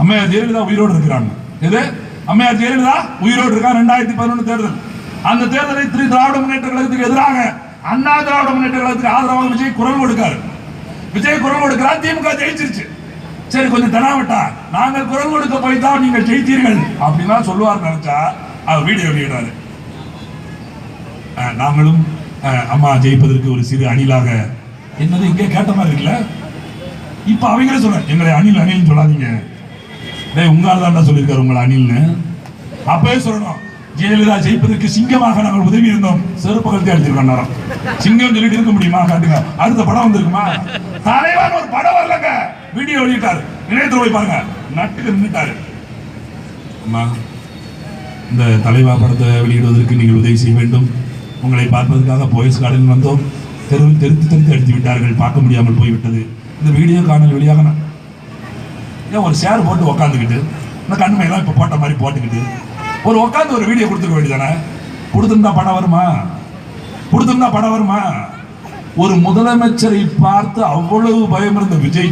அம்மையார் ஜெயலலிதா உயிரோடு இருக்கிறாங்க. எது? அம்மையார் ஜெயலலிதா உயிரோடு இருக்கா ரெண்டாயிரத்தி பதினொன்று தேர்தல். அந்த தேர்தலை திரு திராவிட முன்னேற்ற கழகத்துக்கு எதிராக அண்ணா திராவிட முன்னேற்ற கழகத்துக்கு ஆதரவாக விஜய் குரல் கொடுக்காரு. விஜய் குரல் கொடுக்கிறார் திமுக ஜெயிச்சிருச்சு. சரி கொஞ்சம் தெனாவட்டா நாங்கள் குரல் கொடுக்க போய்தான் நீங்கள் ஜெயித்தீர்கள் அப்படின்னா சொல்லுவார் நினைச்சா அவர் வீடியோ வெளியிடுறாரு. நாங்களும் அம்மா ஜெயிப்பதற்கு ஒரு சிறு அணிலாக என்னது இங்கே கேட்ட மாதிரி இருக்குல்ல? இப்ப அவங்களே சொல்ற எங்களை அணில் அணில்னு சொல்லாதீங்க. டேய் உங்களால் தான்டா சொல்லியிருக்காரு உங்களை அணில்னு. அப்பவே சொல்லணும். ஜெயலலிதா ஜெயிப்பதற்கு சிங்கமாக நாங்கள் உதவி இருந்தோம். செருப்பு கழுத்தி அடிச்சிருக்கோம் நேரம் சிங்கம் சொல்லிட்டு இருக்க முடியுமா? காட்டுங்க. அடுத்த படம் வந்திருக்குமா? தலைவன் ஒரு படம் வரலங்க. வீடியோ வெளியிட்டாரு. இணையத்தில் போய் பாருங்க. நட்டுக்கு நின்றுட்டாரு அம்மா இந்த தலைவா படத்தை வெளியிடுவதற்கு நீங்கள் உதவி செய்ய வேண்டும். உங்களை பார்ப்பதற்காக போயஸ் கார்டன் வந்தோம். தெருவில் தெருத்து தெருத்து அடித்து விட்டார்கள். பார்க்க முடியாமல் போய்விட்டது. இந்த வீடியோ காணல் வெளியாக நான் ஏன் ஒரு ஷேர் போட்டு உக்காந்துக்கிட்டு இந்த கண்மையெல்லாம் இப்போ போட்ட மாதிரி போட்டுக்கிட்டு ஒரு உட்காந்து ஒரு வீடியோ கொடுத்துக்க வேண்டியதானே? கொடுத்துருந்தா படம் வருமா? கொடுத்துருந்தா படம் வருமா? ஒரு முதலமைச்சரை பார்த்து அவ்வளவு பயம் இருந்த விஜய்